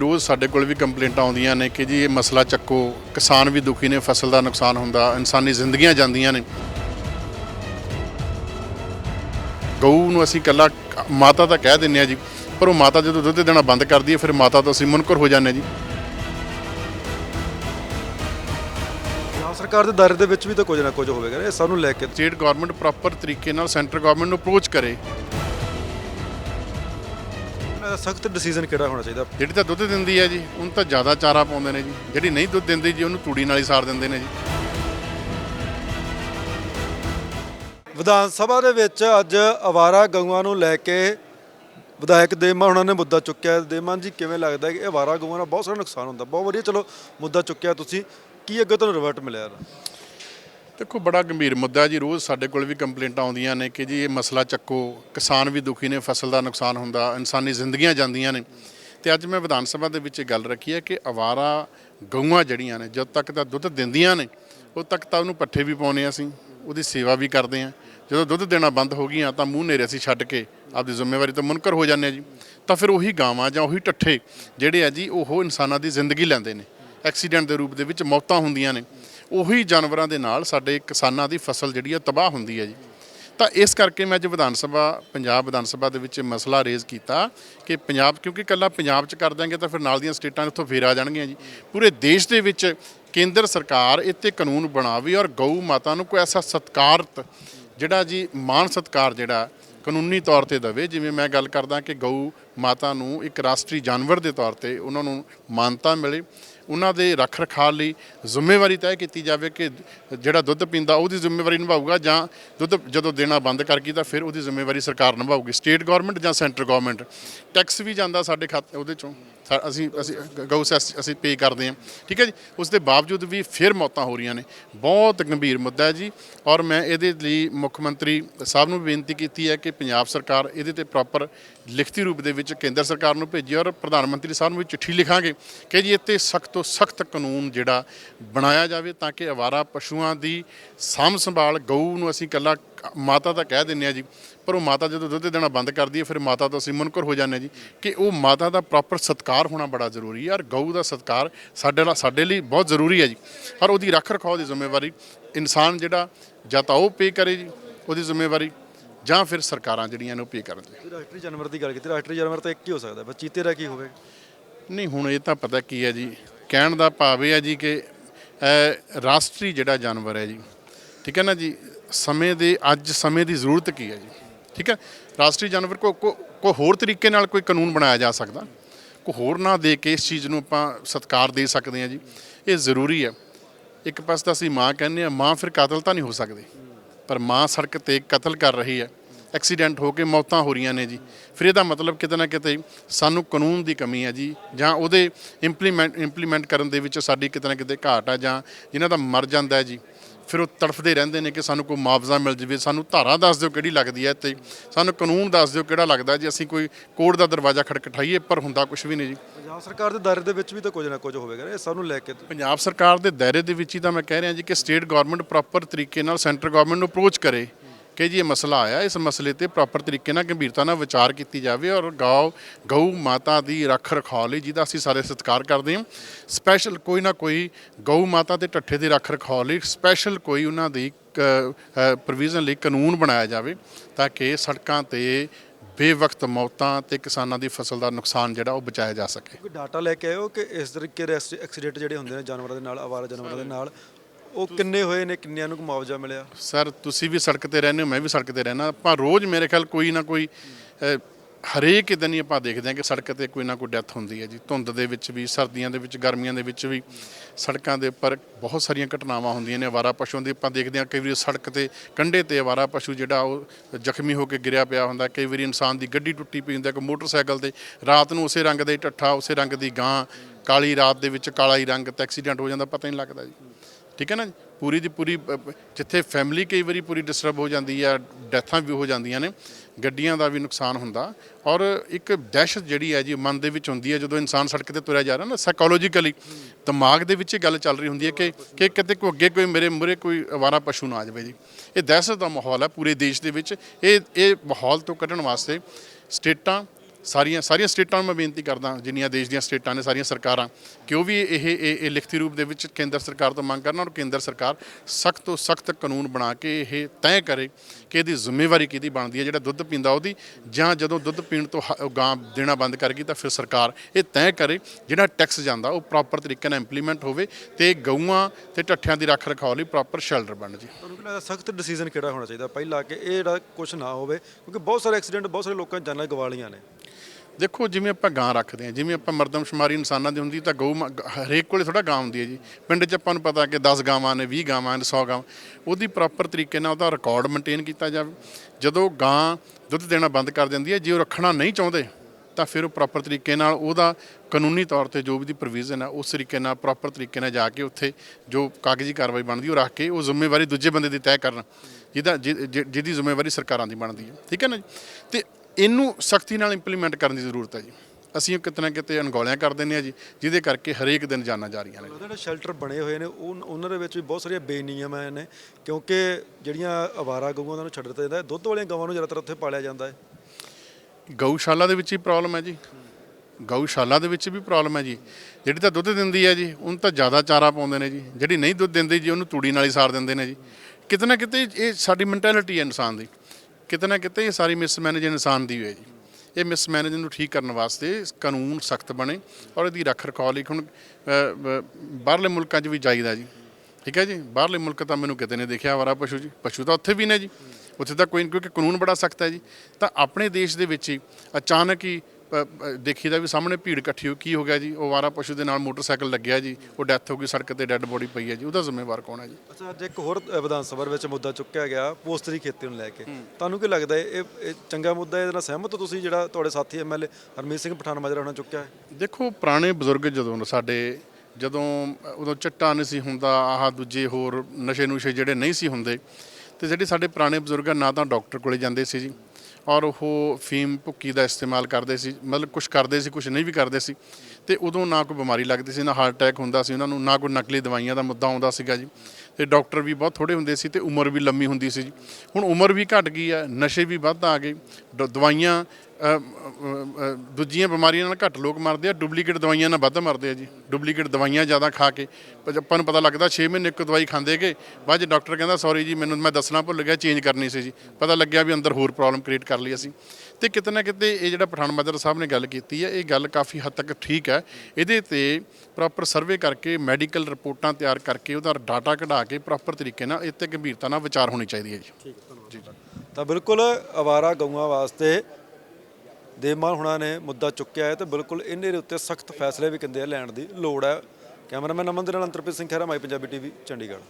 ਰੋਜ਼ ਸਾਡੇ ਕੋਲ ਵੀ ਕੰਪਲੇਂਟਾਂ ਆਉਂਦੀਆਂ ਨੇ ਕਿ ਜੀ ਇਹ ਮਸਲਾ ਚੱਕੋ ਕਿਸਾਨ ਵੀ ਦੁਖੀ ਨੇ ਫਸਲ ਦਾ ਨੁਕਸਾਨ ਹੁੰਦਾ ਇਨਸਾਨੀ ਜ਼ਿੰਦਗੀਆਂ ਜਾਂਦੀਆਂ ਨੇ। ਗਊ ਨੂੰ ਅਸੀਂ ਕੱਲਾ ਮਾਤਾ ਤਾਂ ਕਹਿ ਦਿੰਨੇ ਆ ਜੀ ਪਰ ਉਹ ਮਾਤਾ ਜਦੋਂ ਦੁੱਧ ਦੇਣਾ ਬੰਦ ਕਰਦੀ ਹੈ ਫਿਰ ਮਾਤਾ ਤੋਂ ਅਸੀਂ ਮੁਨਕਰ ਹੋ ਜਾਂਦੇ ਜੀ। ਸਰਕਾਰ ਦੇ ਦਾਇਰੇ ਦੇ ਵਿੱਚ ਵੀ ਤਾਂ ਕੁਝ ਨਾ ਕੁਝ ਹੋਵੇਗਾ ਇਹ ਸਾਨੂੰ ਲੈ ਕੇ ਸਟੇਟ ਗਵਰਨਮੈਂਟ ਪ੍ਰੋਪਰ ਤਰੀਕੇ ਨਾਲ ਸੈਂਟਰ ਗਵਰਨਮੈਂਟ ਨੂੰ ਅਪਰੋਚ ਕਰੇ। ਸਖਤ ਡਿਸੀਜਨ ਕਿਹੜਾ ਹੋਣਾ ਚਾਹੀਦਾ? ਜਿਹੜੀ ਤਾਂ ਦੁੱਧ ਦਿੰਦੀ ਹੈ ਜੀ ਉਹਨੂੰ ਤਾਂ ਜ਼ਿਆਦਾ ਚਾਰਾ ਪਾਉਂਦੇ ਨੇ ਜੀ। ਜਿਹੜੀ ਨਹੀਂ ਦੁੱਧ ਦਿੰਦੀ ਜੀ ਉਹਨੂੰ ਤੂੜੀ ਨਾਲ ਹੀ ਸਾਰ ਦਿੰਦੇ ਨੇ ਜੀ। ਵਿਧਾਨ ਸਭਾ ਦੇ ਵਿੱਚ ਅੱਜ ਅਵਾਰਾ ਗਊਆਂ ਨੂੰ ਲੈ ਕੇ ਵਿਧਾਇਕ ਦੇਮਾ ਉਹਨਾਂ ਨੇ ਮੁੱਦਾ ਚੁੱਕਿਆ। ਦੇਮਾਨ ਜੀ ਕਿਵੇਂ ਲੱਗਦਾ ਕਿ ਇਹ ਅਵਾਰਾ ਗਊਆਂ ਨਾਲ ਬਹੁਤ ਸਾਰਾ ਨੁਕਸਾਨ ਹੁੰਦਾ? ਬਹੁਤ ਵਧੀਆ ਚਲੋ ਮੁੱਦਾ ਚੁੱਕਿਆ ਤੁਸੀਂ। ਕੀ ਅੱਗੇ ਤੁਹਾਨੂੰ ਰਿਵਰਟ ਮਿਲਿਆ? ਦੇਖੋ, ਬੜਾ ਗੰਭੀਰ ਮੁੱਦਾ ਜੀ। ਰੋਜ਼ ਸਾਡੇ ਕੋਲ ਵੀ ਕੰਪਲੇਂਟਾਂ ਆਉਂਦੀਆਂ ਨੇ ਕਿ ਜੀ ਇਹ ਮਸਲਾ ਚੱਕੋ। ਕਿਸਾਨ ਵੀ ਦੁਖੀ ਨੇ, ਫਸਲ ਦਾ ਨੁਕਸਾਨ ਹੁੰਦਾ, ਇਨਸਾਨੀ ਜ਼ਿੰਦਗੀਆਂ ਜਾਂਦੀਆਂ ਨੇ। ਤੇ ਅੱਜ ਮੈਂ ਵਿਧਾਨ ਸਭਾ ਦੇ ਵਿੱਚ ਇਹ ਗੱਲ ਰੱਖੀ ਹੈ ਕਿ ਅਵਾਰਾ ਗਊਆਂ ਜਿਹੜੀਆਂ ਨੇ, ਜਦ ਤੱਕ ਤਾਂ ਦੁੱਧ ਦਿੰਦੀਆਂ ਨੇ, ਉਦ ਤੱਕ ਤਾਂ ਉਹਨੂੰ ਪੱਠੇ ਵੀ ਪਾਉਨੇ ਆ ਅਸੀਂ, ਉਹਦੀ ਸੇਵਾ ਵੀ ਕਰਦੇ ਆ ਜਦੋਂ ਦੁੱਧ ਦੇਣਾ ਬੰਦ ਹੋ ਗਈਆਂ, ਤਾਂ ਮੂੰਹ ਨੇਰੇ ਅਸੀਂ ਛੱਡ ਕੇ ਆਪਦੀ ਜ਼ਿੰਮੇਵਾਰੀ ਤੋਂ ਮੁਨਕਰ ਹੋ ਜਾਂਦੇ ਆ ਜੀ। ਤਾਂ ਫਿਰ ਉਹੀ ਗਾਵਾਂ ਜਾਂ ਉਹੀ ਟੱਠੇ ਜਿਹੜੇ ਆ ਜੀ, ਉਹ ਇਨਸਾਨਾਂ ਦੀ ਜ਼ਿੰਦਗੀ ਲੈਂਦੇ ਨੇ। ਐਕਸੀਡੈਂਟ ਦੇ ਰੂਪ ਦੇ ਵਿੱਚ ਮੌਤਾਂ ਹੁੰਦੀਆਂ ਨੇ। ਉਹੀ ਜਾਨਵਰਾਂ ਦੇ ਨਾਲ ਸਾਡੇ ਕਿਸਾਨਾਂ ਦੀ ਫਸਲ ਜਿਹੜੀ ਆ, ਤਬਾਹ ਹੁੰਦੀ ਹੈ ਜੀ। ਤਾਂ ਇਸ ਕਰਕੇ ਮੈਂ ਅੱਜ ਵਿਧਾਨ ਸਭਾ, ਪੰਜਾਬ ਵਿਧਾਨ ਸਭਾ ਦੇ ਵਿੱਚ ਇਹ ਮਸਲਾ ਰੇਜ਼ ਕੀਤਾ ਕਿ ਪੰਜਾਬ, ਕਿਉਂਕਿ ਕੱਲਾ ਪੰਜਾਬ 'ਚ ਕਰ ਦਾਂਗੇ ਤਾਂ ਫਿਰ ਨਾਲ ਦੀਆਂ ਸਟੇਟਾਂ ਉੱਥੋਂ ਫੇਰ ਆ ਜਾਣਗੀਆਂ ਜੀ। ਪੂਰੇ ਦੇਸ਼ ਦੇ ਵਿੱਚ ਕੇਂਦਰ ਸਰਕਾਰ ਇੱਥੇ ਕਾਨੂੰਨ ਬਣਾਵੇ ਔਰ ਗਊ ਮਾਤਾ ਨੂੰ ਕੋਈ ਐਸਾ ਸਤਕਾਰਤ ਜਿਹੜਾ ਜੀ ਮਾਨ ਸਤਕਾਰ ਜਿਹੜਾ ਕਾਨੂੰਨੀ ਤੌਰ ਤੇ ਦਵੇ। ਜਿਵੇਂ ਮੈਂ ਗੱਲ ਕਰਦਾ ਕਿ ਗਊ ਮਾਤਾ ਨੂੰ ਇੱਕ ਰਾਸ਼ਟਰੀ ਜਾਨਵਰ ਦੇ ਤੌਰ ਤੇ ਉਹਨਾਂ ਨੂੰ ਮਾਨਤਾ ਮਿਲੇ, ਉਹਨਾਂ ਦੇ ਰੱਖ ਰਖਾਅ ਲਈ ਜ਼ਿੰਮੇਵਾਰੀ ਤੈਅ ਕੀਤੀ ਜਾਵੇ ਕਿ ਜਿਹੜਾ ਦੁੱਧ ਪੀਂਦਾ ਉਹਦੀ ਜ਼ਿੰਮੇਵਾਰੀ ਨਿਭਾਊਗਾ ਜਾਂ ਦੁੱਧ ਜਦੋਂ ਦੇਣਾ ਬੰਦ ਕਰ ਗਈ ਤਾਂ ਫਿਰ ਉਹਦੀ ਜ਼ਿੰਮੇਵਾਰੀ ਸਰਕਾਰ ਨਿਭਾਊਗੀ, ਸਟੇਟ ਗਵਰਨਮੈਂਟ ਜਾਂ ਸੈਂਟਰ ਗਵਰਨਮੈਂਟ। ਟੈਕਸ ਵੀ ਜਾਂਦਾ ਸਾਡੇ ਖਾਤੇ, ਉਹਦੇ ਚੋਂ। ਸਾ- ਅਸੀਂ ਅਸੀਂ, ਗਊ ਸੈਸ ਅਸੀਂ ਪੇ ਕਰਦੇ ਹਾਂ। ਠੀਕ ਹੈ ਜੀ? ਉਸ ਦੇ ਬਾਵਜੂਦ ਵੀ ਫਿਰ ਮੌਤਾਂ ਹੋ ਰਹੀਆਂ ਨੇ। ਬਹੁਤ ਗੰਭੀਰ ਮੁੱਦਾ ਹੈ ਜੀ। ਔਰ ਮੈਂ ਇਹਦੇ ਲਈ ਮੁੱਖ ਮੰਤਰੀ ਸਾਹਿਬ ਨੂੰ ਬੇਨਤੀ ਕੀਤੀ ਹੈ ਕਿ ਪੰਜਾਬ ਸਰਕਾਰ ਇਹਦੇ ਤੇ ਪ੍ਰੋਪਰ ਲਿਖਤੀ ਰੂਪ ਦੇ ਵਿੱਚ ਕੇਂਦਰ ਸਰਕਾਰ ਨੂੰ ਭੇਜੀ ਔਰ ਪ੍ਰਧਾਨ ਮੰਤਰੀ ਸਾਹਿਬ ਨੂੰ ਵੀ ਚਿੱਠੀ ਲਿਖਾਂਗੇ ਕਿ ਜੀ ਇੱਥੇ ਸਖਤ ਤੋਂ ਸਖਤ ਕਾਨੂੰਨ ਜਿਹੜਾ ਬਣਾਇਆ ਜਾਵੇ ਤਾਂ ਕਿ ਅਵਾਰਾ ਪਸ਼ੂਆਂ ਦੀ ਸਾਂਭ ਸੰਭਾਲ, ਗਊ ਨੂੰ ਅਸੀਂ ਕੱਲਾ ਮਾਤਾ ਤਾਂ ਕਹਿ ਦਿੰਨੇ ਆ ਜੀ, ਪਰ ਉਹ ਮਾਤਾ ਜਦੋਂ ਦੁੱਧ ਦੇਣਾ ਬੰਦ ਕਰਦੀ ਹੈ, ਫਿਰ ਮਾਤਾ ਤੋਂ ਅਸੀਂ ਮੁਨਕਰ ਹੋ ਜਾਂਦੇ ਹਾਂ ਜੀ ਕਿ ਉਹ ਮਾਤਾ ਦਾ ਪ੍ਰੋਪਰ ਸਤਕਾਰ ਹੋਣਾ ਬੜਾ ਜ਼ਰੂਰੀ ਹੈ ਔਰ ਗਊ ਦਾ ਸਤਕਾਰ ਸਾਡੇ ਨਾਲ ਸਾਡੇ ਲਈ ਬਹੁਤ ਜ਼ਰੂਰੀ ਹੈ ਜੀ। ਔਰ ਉਹਦੀ ਰੱਖ ਰਖਾਓ ਦੀ ਜ਼ਿੰਮੇਵਾਰੀ ਇਨਸਾਨ ਜਿਹੜਾ ਜਾਂ ਤਾਂ ਉਹ ਪੇ ਕਰੇ ਜੀ, ਉਹਦੀ ਜ਼ਿੰਮੇਵਾਰੀ ਜਾਂ ਫਿਰ ਸਰਕਾਰਾਂ ਜਿਹੜੀਆਂ ਨੇ ਉਹ ਪੇ ਕਰਨ ਜੀ ਰਾਸ਼ਟਰੀ ਜਾਨਵਰ ਦੀ ਗੱਲ ਕੀਤੀ ਰਾਸ਼ਟਰੀ ਜਾਨਵਰ ਤਾਂ ਇੱਕ ਹੀ ਹੋ ਸਕਦਾ ਪਰ ਚੀਤੇ ਦਾ ਕੀ ਹੋਵੇਗਾ ਨਹੀਂ ਹੁਣ ਇਹ ਤਾਂ ਪਤਾ ਕੀ ਹੈ ਜੀ ਕਹਿਣ ਦਾ ਭਾਵ ਇਹ ਹੈ ਜੀ ਕਿ ਰਾਸ਼ਟਰੀ ਜਿਹੜਾ ਜਾਨਵਰ ਹੈ ਜੀ ਠੀਕ ਹੈ ਨਾ ਜੀ ਸਮੇਂ ਦੇ ਅੱਜ ਸਮੇਂ ਦੀ ਜ਼ਰੂਰਤ ਕੀ ਹੈ ਜੀ ਠੀਕ ਹੈ? ਰਾਸ਼ਟਰੀ ਜਾਨਵਰ ਕੋ ਕੋ ਹੋਰ ਤਰੀਕੇ ਨਾਲ ਕੋਈ ਕਾਨੂੰਨ ਬਣਾਇਆ ਜਾ ਸਕਦਾ? ਕੋਈ ਹੋਰ ਨਾ ਦੇ ਕੇ ਇਸ ਚੀਜ਼ ਨੂੰ ਆਪਾਂ ਸਤਕਾਰ ਦੇ ਸਕਦੇ ਹਾਂ ਜੀ ਇਹ ਜ਼ਰੂਰੀ ਹੈ। ਇੱਕ ਪਾਸੇ ਤਾਂ ਅਸੀਂ ਮਾਂ ਕਹਿੰਦੇ ਆ ਮਾਂ ਫਿਰ ਕਾਤਲ ਤਾਂ ਨਹੀਂ ਹੋ ਸਕਦੀ। ਪਰ ਮਾਂ ਸੜਕ ਤੇ ਕਤਲ ਕਰ ਰਹੀ ਹੈ। ਐਕਸੀਡੈਂਟ ਹੋ ਕੇ ਮੌਤਾਂ ਹੋ ਰਹੀਆਂ ਨੇ ਜੀ। ਫਿਰ ਇਹਦਾ ਮਤਲਬ ਕਿਤੇ ਨਾ ਕਿਤੇ ਸਾਨੂੰ ਕਾਨੂੰਨ ਦੀ ਕਮੀ ਹੈ ਜੀ, ਜਾਂ ਉਹਦੇ ਇੰਪਲੀਮੈਂਟ ਇੰਪਲੀਮੈਂਟ ਕਰਨ ਦੇ ਵਿੱਚ ਸਾਡੀ ਕਿਤੇ ਨਾ ਕਿਤੇ ਘਾਟ ਹੈ ਜਾਂ ਜਿਨ੍ਹਾਂ ਦਾ ਮਰ ਜਾਂਦਾ ਹੈ ਜੀ। ਫਿਰ ਉਹ ਤੜਫਦੇ ਰਹਿੰਦੇ ਨੇ ਕਿ ਸਾਨੂੰ ਕੋਈ ਮੁਆਵਜ਼ਾ ਮਿਲ ਜਵੇ। ਸਾਨੂੰ ਧਾਰਾ ਦੱਸ ਦਿਓ ਕਿਹੜੀ ਲੱਗਦੀ ਹੈ ਤੇ ਸਾਨੂੰ ਕਾਨੂੰਨ ਦੱਸ ਦਿਓ ਕਿਹੜਾ ਲੱਗਦਾ ਜੀ ਅਸੀਂ ਕੋਈ ਕੋਰਟ ਦਾ ਦਰਵਾਜ਼ਾ ਖੜਕਠਾਈਏ ਪਰ ਹੁੰਦਾ ਕੁਝ ਵੀ ਨਹੀਂ ਜੀ। ਪੰਜਾਬ ਸਰਕਾਰ ਦੇ ਦਾਇਰੇ ਦੇ ਵਿੱਚ ਵੀ ਤਾਂ ਕੁਝ ਨਾ ਕੁਝ ਹੋਵੇਗਾ ਨਾ ਇਹ ਸਾਨੂੰ ਲੈ ਕੇ। ਪੰਜਾਬ ਸਰਕਾਰ ਦੇ ਦਾਇਰੇ ਦੇ ਵਿੱਚ ਹੀ ਤਾਂ ਮੈਂ ਕਹਿ ਰਿਹਾ ਜੀ ਕਿ ਸਟੇਟ ਗਵਰਨਮੈਂਟ ਪ੍ਰੋਪਰ ਤਰੀਕੇ ਨਾਲ ਸੈਂਟਰ ਗਵਰਨਮੈਂਟ ਨੂੰ ਅਪਰੋਚ ਕਰੇ। ਕਿ ਜੀ ਇਹ ਮਸਲਾ ਆਇਆ, ਇਸ ਮਸਲੇ ਤੇ ਪ੍ਰੋਪਰ ਤਰੀਕੇ ਨਾਲ ਗੰਭੀਰਤਾ ਨਾਲ ਵਿਚਾਰ ਕੀਤੀ ਜਾਵੇ ਔਰ ਗਾਉ ਗਊ ਮਾਤਾ ਦੀ ਰੱਖ ਰਖਾਅ ਲਈ ਜਿਹਦਾ ਅਸੀਂ ਸਾਰੇ ਸਤਿਕਾਰ ਕਰਦੇ ਹਾਂ। ਸਪੈਸ਼ਲ ਕੋਈ ਨਾ ਕੋਈ ਗਊ ਮਾਤਾ ਤੇ ਟੱਠੇ ਦੇ ਰੱਖ ਰਖਾਅ ਲਈ ਸਪੈਸ਼ਲ ਕੋਈ ਉਹਨਾਂ ਦੀ ਪ੍ਰੋਵੀਜ਼ਨ ਲਈ ਕਾਨੂੰਨ ਬਣਾਇਆ ਜਾਵੇ ਤਾਂ ਕਿ ਸੜਕਾਂ ਤੇ ਬੇਵਕਤ ਮੌਤਾਂ ਤੇ ਕਿਸਾਨਾਂ ਦੀ ਫਸਲ ਦਾ ਨੁਕਸਾਨ ਜਿਹੜਾ ਉਹ ਬਚਾਇਆ ਜਾ ਸਕੇ। ਕੋਈ ਡਾਟਾ ਲੈ ਕੇ ਆਇਓ ਕਿ ਇਸ ਤਰੀਕੇ ਦੇ ਐਕਸੀਡੈਂਟ ਜਿਹੜੇ ਹੁੰਦੇ ਨੇ ਜਾਨਵਰਾਂ ਦੇ ਨਾਲ, ਆਵਾਰਾ ਜਾਨਵਰਾਂ ਦੇ ਨਾਲ ਉਹ ਕਿੰਨੇ ਹੋਏ ਨੇ ਕਿੰਨਿਆਂ ਨੂੰ ਮੁਆਵਜ਼ਾ ਮਿਲਿਆ? ਸਰ ਤੁਸੀਂ ਵੀ ਸੜਕ ਤੇ ਰਹਿੰਦੇ ਹੋ ਮੈਂ ਵੀ ਸੜਕ ਤੇ ਰਹਿਣਾ ਆਪਾਂ ਰੋਜ਼ ਮੇਰੇ ਖਿਆਲ ਕੋਈ ਨਾ ਕੋਈ ਹਰੇਕ ਦਿਨ ਹੀ ਆਪਾਂ ਦੇਖਦੇ ਹਾਂ ਕਿ ਸੜਕ ਤੇ ਕੋਈ ਨਾ ਕੋਈ ਡੈਥ ਹੁੰਦੀ ਹੈ ਜੀ। ਧੁੰਦ ਦੇ ਵਿੱਚ ਵੀ ਸਰਦੀਆਂ ਦੇ ਵਿੱਚ ਗਰਮੀਆਂ ਦੇ ਵਿੱਚ ਵੀ ਸੜਕਾਂ ਦੇ ਉੱਪਰ ਬਹੁਤ ਸਾਰੀਆਂ ਘਟਨਾਵਾਂ ਹੁੰਦੀਆਂ ਨੇ ਅਵਾਰਾ ਪਸ਼ੂਆਂ ਦੀ ਆਪਾਂ ਦੇਖਦੇ ਹਾਂ ਕਈ ਵਾਰੀ ਸੜਕ ਤੇ ਕੰਢੇ ਤੇ ਅਵਾਰਾ ਪਸ਼ੂ ਜਿਹੜਾ ਉਹ ਜ਼ਖਮੀ ਹੋ ਕੇ ਗਿਰਿਆ ਪਿਆ ਹੁੰਦਾ ਕਈ ਵਾਰੀ ਇਨਸਾਨ ਦੀ ਗੱਡੀ ਟੁੱਟੀ ਪਈ ਹੁੰਦੀ ਹੈ ਕੋਈ ਮੋਟਰਸਾਈਕਲ ਤੇ ਰਾਤ ਨੂੰ ਉਸੇ ਰੰਗ ਦੇ ਟੱਠਾ ਉਸੇ ਰੰਗ ਦੀ ਗਾਂ ਕਾਲੀ ਰਾਤ ਦੇ ਵਿੱਚ ਕਾਲਾ ਹੀ ਰੰਗ ਤੇ ਐਕਸੀਡੈਂਟ ਹੋ ਜਾਂਦਾ ਪਤਾ ਹੀ ਨਹੀਂ ਲੱਗਦਾ ਜੀ। ਠੀਕ ਹੈ ਨਾ? ਪੂਰੀ ਦੀ ਪੂਰੀ ਜਿੱਥੇ ਫੈਮਿਲੀ ਕਈ ਵਾਰੀ ਪੂਰੀ ਡਿਸਟਰਬ ਹੋ ਜਾਂਦੀ ਆ ਡੈਥਾਂ ਵੀ ਹੋ ਜਾਂਦੀਆਂ ਨੇ, ਗੱਡੀਆਂ ਦਾ ਵੀ ਨੁਕਸਾਨ ਹੁੰਦਾ। ਔਰ ਇੱਕ ਦਹਿਸ਼ਤ ਜਿਹੜੀ ਹੈ ਜੀ ਮਨ ਦੇ ਵਿੱਚ ਹੁੰਦੀ ਹੈ, ਜਦੋਂ ਇਨਸਾਨ ਸੜਕ ਤੇ ਤੁਰਿਆ ਜਾ ਰਿਹਾ ਨਾ ਸਾਈਕੋਲੋਜੀਕਲੀ ਦਿਮਾਗ ਦੇ ਵਿੱਚ ਇਹ ਗੱਲ ਚੱਲ ਰਹੀ ਹੁੰਦੀ ਹੈ ਕਿ ਕਿ ਕਿਤੇ ਕੋਈ ਅੱਗੇ ਕੋਈ ਮੇਰੇ ਮੂਹਰੇ ਕੋਈ ਅਵਾਰਾ ਪਸ਼ੂ ਨਾ ਆ ਜਾਵੇ ਜੀ। ਇਹ ਦਹਿਸ਼ਤ ਦਾ ਮਾਹੌਲ ਹੈ ਪੂਰੇ ਦੇਸ਼ ਦੇ ਵਿੱਚ। ਇਹ ਇਹ ਮਾਹੌਲ ਤੋਂ ਕੱਢਣ ਵਾਸਤੇ ਸਟੇਟਾਂ ਸਾਰੀਆਂ ਸਾਰੀਆਂ ਸਟੇਟਾਂ ਨੂੰ ਮੈਂ ਬੇਨਤੀ ਕਰਦਾ, ਜਿੰਨੀਆਂ ਦੇਸ਼ ਦੀਆਂ ਸਟੇਟਾਂ ਨੇ ਸਾਰੀਆਂ ਸਰਕਾਰਾਂ, ਕਿ ਉਹ ਵੀ ਇਹ ਇਹ ਲਿਖਤੀ ਰੂਪ ਦੇ ਵਿੱਚ ਕੇਂਦਰ ਸਰਕਾਰ ਤੋਂ ਮੰਗ ਕਰਨ ਔਰ ਕੇਂਦਰ ਸਰਕਾਰ ਸਖਤ ਤੋਂ ਸਖਤ ਕਾਨੂੰਨ ਬਣਾ ਕੇ ਇਹ ਤੈਅ ਕਰੇ ਕਿ ਇਹਦੀ ਜ਼ਿੰਮੇਵਾਰੀ ਕਿਹਦੀ ਬਣਦੀ ਹੈ, ਜਿਹੜਾ ਦੁੱਧ ਪੀਂਦਾ ਉਹਦੀ, ਜਾਂ ਜਦੋਂ ਦੁੱਧ ਪੀਣ ਤੋਂ ਹ- ਗਾਂ ਦੇਣਾ ਬੰਦ ਕਰ ਗਈ ਤਾਂ ਫਿਰ ਸਰਕਾਰ ਇਹ ਤੈਅ ਕਰੇ, ਜਿਹੜਾ ਟੈਕਸ ਜਾਂਦਾ ਉਹ ਪ੍ਰੋਪਰ ਤਰੀਕੇ ਨਾਲ ਇੰਪਲੀਮੈਂਟ ਹੋਵੇ ਤੇ ਗਊਆਂ ਤੇ ਟੱਠਿਆਂ ਦੀ ਰੱਖ ਰਖਾਓ ਲਈ ਪ੍ਰੋਪਰ ਸ਼ੈਲਟਰ ਬਣ ਜੀ। ਤੁਹਾਨੂੰ ਕੀ ਲੱਗਦਾ ਸਖਤ ਡਿਸੀਜਨ ਕਿਹੜਾ ਹੋਣਾ ਚਾਹੀਦਾ? ਪਹਿਲਾਂ ਕਿ ਇਹ ਜਿਹੜਾ ਕੁਝ ਨਾ ਹੋਵੇ, ਕਿਉਂਕਿ ਬਹੁਤ ਸਾਰੇ ਐਕਸੀਡੈਂਟ ਬਹੁਤ ਸਾਰੇ ਲੋਕਾਂ ਜਾਨਾਂ ਗਵਾ ਲਈਆਂ ਨੇ। ਦੇਖੋ, ਜਿਵੇਂ ਆਪਾਂ ਗਾਂ ਰੱਖਦੇ ਹਾਂ, ਜਿਵੇਂ ਆਪਾਂ ਮਰਦਮਸ਼ੁਮਾਰੀ ਇਨਸਾਨਾਂ ਦੀ ਹੁੰਦੀ ਤਾਂ ਗਊ ਮ- ਗ- ਹਰੇਕ ਕੋਲੇ ਥੋੜਾ ਗਾਂ ਹੁੰਦੀ ਹੈ ਜੀ। ਪਿੰਡ 'ਚ ਆਪਾਂ ਨੂੰ ਪਤਾ ਕਿ 10 ਗਾਵਾਂ ਨੇ 20 ਗਾਵਾਂ ਨੇ 100 ਗਾਵਾਂ। ਉਹਦੀ ਪ੍ਰੋਪਰ ਤਰੀਕੇ ਨਾਲ ਉਹਦਾ ਰਿਕਾਰਡ ਮੇਨਟੇਨ ਕੀਤਾ ਜਾਵੇ। ਜਦੋਂ ਗਾਂ ਦੁੱਧ ਦੇਣਾ ਬੰਦ ਕਰ ਦਿੰਦੀ ਹੈ, ਜੇ ਉਹ ਰੱਖਣਾ ਨਹੀਂ ਚਾਹੁੰਦੇ, ਤਾਂ ਫਿਰ ਉਹ ਪ੍ਰੋਪਰ ਤਰੀਕੇ ਨਾਲ ਉਹਦਾ ਕਾਨੂੰਨੀ ਤੌਰ ਤੇ ਜੋ ਵੀ ਦੀ ਪ੍ਰੋਵੀਜ਼ਨ ਹੈ, ਉਸ ਤਰੀਕੇ ਨਾਲ ਪ੍ਰੋਪਰ ਤਰੀਕੇ ਨਾਲ ਜਾ ਕੇ ਉੱਥੇ ਜੋ ਕਾਗਜ਼ੀ ਕਾਰਵਾਈ ਬਣਦੀ, ਉਹ ਰੱਖ ਕੇ ਉਹ ਜ਼ਿੰਮੇਵਾਰੀ ਦੂਜੇ ਬੰਦੇ ਦੀ ਤੈਅ ਕਰਨ। ਜਿਹਦਾ ਜਿ- ਜਿ- ਜਿਹਦੀ ਜ਼ਿੰਮੇਵਾਰੀ ਸਰਕਾਰਾਂ ਦੀ ਬਣਦੀ ਹੈ। ਠੀਕ ਹੈ ਨਾ ਜੀ? ਤੇ ਇਹਨੂੰ ਸਖਤੀ ਨਾਲ ਇੰਪਲੀਮੈਂਟ ਕਰਨ ਦੀ ਜ਼ਰੂਰਤ ਹੈ ਜੀ। ਅਸੀਂ ਕਿਤੇ ਨਾ ਕਿਤੇ ਅਣਗੌਲਿਆਂ ਕਰ ਦਿੰਦੇ ਹਾਂ ਜੀ ਜਿਹਦੇ ਕਰਕੇ ਹਰੇਕ ਦਿਨ ਜਾਨਾਂ ਜਾ ਰਹੀਆਂ ਨੇ। ਜਿਹੜੇ ਸ਼ੈਲਟਰ ਬਣੇ ਹੋਏ ਨੇ ਉਹ ਉਹਨਾਂ ਦੇ ਵਿੱਚ ਵੀ ਬਹੁਤ ਸਾਰੀਆਂ ਬੇਨਿਯਮ ਨੇ ਕਿਉਂਕਿ ਜਿਹੜੀਆਂ ਅਵਾਰਾ ਗਊਆਂ ਉਹਨਾਂ ਨੂੰ ਛੱਡ ਦਿੱਤਾ ਜਾਂਦਾ ਹੈ ਦੁੱਧ ਵਾਲੀਆਂ ਗਊਆਂ ਨੂੰ ਜ਼ਿਆਦਾਤਰ ਉੱਥੇ ਪਾਲਿਆ ਜਾਂਦਾ ਹੈ। ਗਊਸ਼ਾਲਾ ਦੇ ਵਿੱਚ ਹੀ ਪ੍ਰੋਬਲਮ ਹੈ ਜੀ। ਗਊਸ਼ਾਲਾ ਦੇ ਵਿੱਚ ਵੀ ਪ੍ਰੋਬਲਮ ਹੈ ਜੀ। ਜਿਹੜੀ ਤਾਂ ਦੁੱਧ ਦਿੰਦੀ ਹੈ ਜੀ ਉਹਨੂੰ ਤਾਂ ਜ਼ਿਆਦਾ ਚਾਰਾ ਪਾਉਂਦੇ ਨੇ ਜੀ। ਜਿਹੜੀ ਨਹੀਂ ਦੁੱਧ ਦਿੰਦੀ ਜੀ ਉਹਨੂੰ ਤੂੜੀ ਨਾਲ ਹੀ ਸਾਰ ਦਿੰਦੇ ਨੇ ਜੀ। ਕਿਤੇ ਨਾ ਕਿਤੇ ਇਹ ਸਾਡੀ ਮੈਂਟੈਲਿਟੀ ਹੈ ਇਨਸਾਨ ਦੀ। ਕਿਤੇ ਨਾ ਕਿਤੇ ਇਹ ਸਾਰੀ ਮਿਸਮੈਨੇਜ ਇਨਸਾਨ ਦੀ ਹੋਈ ਹੈ ਜੀ ਇਹ ਮਿਸਮੈਨੇਜ ਨੂੰ ਠੀਕ ਕਰਨ ਵਾਸਤੇ ਕਾਨੂੰਨ ਸਖਤ ਬਣੇ ਔਰ ਇਹਦੀ ਰੱਖ ਰਖਾਅ ਲਈ ਹੁਣ ਬਾਹਰਲੇ ਮੁਲਕਾਂ 'ਚ ਵੀ ਜਾਈਦਾ ਜੀ। ਠੀਕ ਹੈ ਜੀ? ਬਾਹਰਲੇ ਮੁਲਕ ਤਾਂ ਮੈਨੂੰ ਕਿਤੇ ਨਹੀਂ ਦੇਖਿਆ ਵਾਰਾ ਪਸ਼ੂ ਜੀ। ਪਸ਼ੂ ਤਾਂ ਉੱਥੇ ਵੀ ਨੇ ਜੀ। ਉੱਥੇ ਤਾਂ ਕੋਈ, ਕਿਉਂਕਿ ਕਾਨੂੰਨ ਬੜਾ ਸਖਤ ਹੈ ਜੀ। ਤਾਂ ਆਪਣੇ ਦੇਸ਼ ਦੇ ਵਿੱਚ ਹੀ ਅਚਾਨਕ ਹੀ ਦੇਖੀਦਾ ਵੀ ਸਾਹਮਣੇ ਭੀੜ ਇਕੱਠੀ ਹੋ ਕੀ ਹੋ ਗਿਆ ਜੀ? ਉਹ ਵਾਰਾ ਪਸ਼ੂ ਦੇ ਨਾਲ ਮੋਟਰਸਾਈਕਲ ਲੱਗਿਆ ਜੀ ਉਹ ਡੈਥ ਹੋ ਗਈ ਸੜਕ ਤੇ ਡੈੱਡ ਬੋਡੀ ਪਈ ਹੈ ਜੀ ਉਹਦਾ ਜ਼ਿੰਮੇਵਾਰ ਕੌਣ ਹੈ ਜੀ? ਅੱਛਾ ਅੱਜ ਇੱਕ ਹੋਰ ਵਿਧਾਨ ਸਭਾ ਵਿੱਚ ਮੁੱਦਾ ਚੁੱਕਿਆ ਗਿਆ ਪੋਸਟਰੀ ਖੇਤੀ ਨੂੰ ਲੈ ਕੇ। ਤੁਹਾਨੂੰ ਕੀ ਲੱਗਦਾ ਹੈ ਇਹ ਚੰਗਾ ਮੁੱਦਾ ਇਹਦੇ ਨਾਲ ਸਹਿਮਤ ਹੋ ਤੁਸੀਂ ਜਿਹੜਾ ਤੁਹਾਡੇ ਸਾਥੀ ਐਮਐਲਏ ਹਰਮੀਤ ਸਿੰਘ ਪਠਾਨ ਮਾਜਰਾ ਉਹਨਾਂ ਚੁੱਕਿਆ ਹੈ? ਦੇਖੋ ਪੁਰਾਣੇ ਬਜ਼ੁਰਗ ਜਦੋਂ ਸਾਡੇ ਜਦੋਂ ਉਦੋਂ ਚੱਟਾ ਨਹੀਂ ਸੀ ਹੁੰਦਾ ਆਹ ਦੂਜੇ ਹੋਰ ਨਸ਼ੇ ਨੁਸ਼ੇ ਜਿਹੜੇ ਨਹੀਂ ਸੀ ਹੁੰਦੇ ਤੇ ਜਿਹੜੇ ਸਾਡੇ ਪੁਰਾਣੇ ਬਜ਼ੁਰਗ ਨਾ ਤਾਂ ਡਾਕਟਰ ਕੋਲੇ ਜਾਂਦੇ ਸੀ ਜੀ। ਔਰ ਉਹ ਫੀਮ ਭੁੱਕੀ ਦਾ ਇਸਤੇਮਾਲ ਕਰਦੇ ਸੀ, ਮਤਲਬ ਕੁਝ ਕਰਦੇ ਸੀ ਕੁਝ ਨਹੀਂ ਵੀ ਕਰਦੇ ਸੀ। ਤੇ ਉਦੋਂ ਨਾ ਕੋਈ ਬਿਮਾਰੀ ਲੱਗਦੀ ਸੀ, ਨਾ ਹਾਰਟ ਅਟੈਕ ਹੁੰਦਾ ਸੀ ਉਹਨਾਂ ਨੂੰ, ਨਾ ਕੋਈ ਨਕਲੀ ਦਵਾਈਆਂ ਦਾ ਮੁੱਦਾ ਆਉਂਦਾ ਸੀਗਾ ਜੀ। ਤੇ ਡਾਕਟਰ ਵੀ ਬਹੁਤ ਥੋੜੇ ਹੁੰਦੇ ਸੀ ਤੇ ਉਮਰ ਵੀ ਲੰਮੀ ਹੁੰਦੀ ਸੀ ਜੀ। ਹੁਣ ਉਮਰ ਵੀ ਘਟ ਗਈ ਆ ਨਸ਼ੇ ਵੀ ਵੱਧ ਆ ਗਏ। ਦ ਦਵਾਈਆਂ ਅ, ਅ, ਅ, ਦੂਜੀਆਂ ਬਿਮਾਰੀਆਂ ਨਾਲ ਘੱਟ ਲੋਕ ਮਰਦੇ ਆ ਡੁਪਲੀਕੇਟ ਦਵਾਈਆਂ ਨਾਲ ਵੱਧ ਮਰਦੇ ਆ ਜੀ। ਡੁਪਲੀਕੇਟ ਦਵਾਈਆਂ ਜ਼ਿਆਦਾ ਖਾ ਕੇ। ਪਰ ਆਪਾਂ ਨੂੰ ਪਤਾ ਲੱਗਦਾ 6 ਮਹੀਨੇ ਇੱਕ ਦਵਾਈ ਖਾਂਦੇ ਕਿ ਬਾਅਦ 'ਚ ਡਾਕਟਰ ਕਹਿੰਦਾ ਸੌਰੀ ਜੀ ਮੈਨੂੰ ਮੈਂ ਦੱਸਣਾ ਭੁੱਲ ਗਿਆ ਚੇਂਜ ਕਰਨੀ ਸੀ ਜੀ। ਪਤਾ ਲੱਗਿਆ ਵੀ ਅੰਦਰ ਹੋਰ ਪ੍ਰੋਬਲਮ ਕ੍ਰੀਏਟ ਕਰ ਲਈ ਅਸੀਂ। ਤੇ ਕਿਤੇ ਨਾ ਕਿਤੇ ਇਹ ਜਿਹੜਾ ਪਠਾਨ ਮਾਜਰਾ ਸਾਹਿਬ ਨੇ ਗੱਲ ਕੀਤੀ ਹੈ ਇਹ ਗੱਲ ਕਾਫੀ ਹੱਦ ਤੱਕ ਠੀਕ ਹੈ ਇਹਦੇ ਤੇ ਪ੍ਰੋਪਰ ਸਰਵੇ ਕਰਕੇ ਮੈਡੀਕਲ ਰਿਪੋਰਟਾਂ ਤਿਆਰ ਕਰਕੇ ਉਹਦਾ ਡਾਟਾ ਕਢਾ ਕੇ ਪ੍ਰੋਪਰ ਤਰੀਕੇ ਨਾਲ ਇਹ ਤੇ ਗੰਭੀਰਤਾ ਨਾਲ ਵਿਚਾਰ ਹੋਣੀ ਚਾਹੀਦੀ ਹੈ ਜੀ। ਜੀ ਤਾਂ ਬਿਲਕੁਲ ਅਵਾਰਾ ਗਊਆਂ ਵਾਸਤੇ ਦੇਮਾਨ ਹੁਣਾਂ ਨੇ ਮੁੱਦਾ ਚੁੱਕਿਆ ਹੈ ਤੇ ਬਿਲਕੁਲ ਇਹਨੇ ਦੇ ਉੱਤੇ ਸਖਤ ਫੈਸਲੇ ਵੀ ਕਹਿੰਦੇ ਲੈਣ ਦੀ ਲੋੜ ਹੈ। ਕੈਮਰਾਮੈਨ ਅਮਨ ਦੇ ਨਾਲ ਅੰਤਰਪ੍ਰੀਤ ਸਿੰਘ ਖਹਿਰਾ ਮਾਈ ਪੰਜਾਬੀ ਟੀਵੀ ਚੰਡੀਗੜ੍ਹ।